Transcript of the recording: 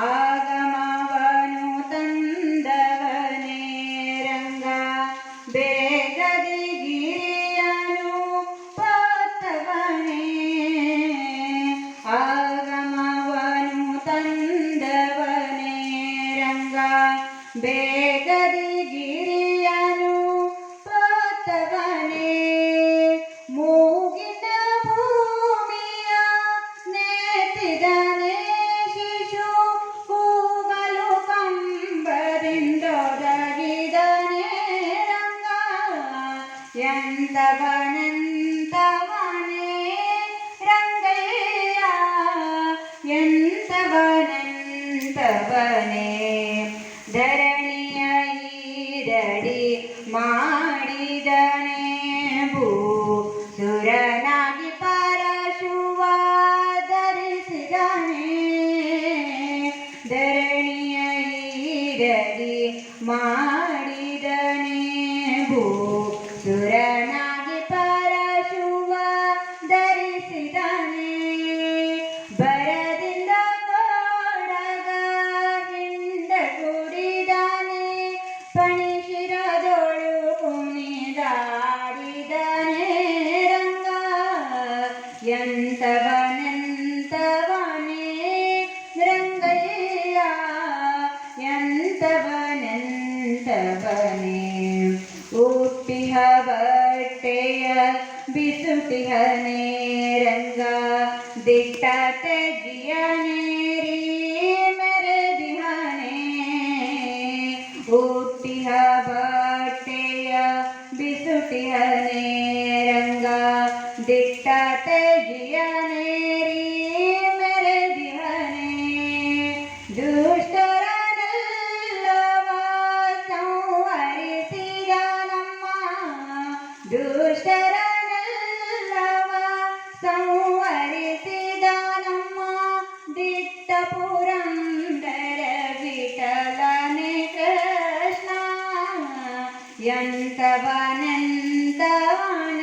ಆಗಮವನು ತಂದವನೇ ರಂಗ ಆಗಮವನು ತಂದವನೇ ರಂಗ ಬೇಗದಿ ಎಂತವನೆಂತವನೇ ರಂಗಯ್ಯ ಎಂತವನೆಂತವನೇ ಧರಣಿಯ ಈರಡಿ ಮಾಡಿದನೆ ಭೂ. ಸುರನಾಗಿ ಪರಶುವ ಧರಿಸಿದನೆ ಧರಣಿಯ ಬಟ್ಟೆಯ ಬಿಸುಟಿಹನೇ ರಂಗ ದಿಟ್ಟ ತೆಗಿಯನೇರಿ ಮೆರೆದಿಹನೇ ಹುಟ್ಟಿಹ ಬಟ್ಟೆಯ ಬಿಸುಟಿಹನೇ ರಂಗ ದಿಟ್ಟ पुरन्दर विठलने यन्त यन्तवनन्तवान्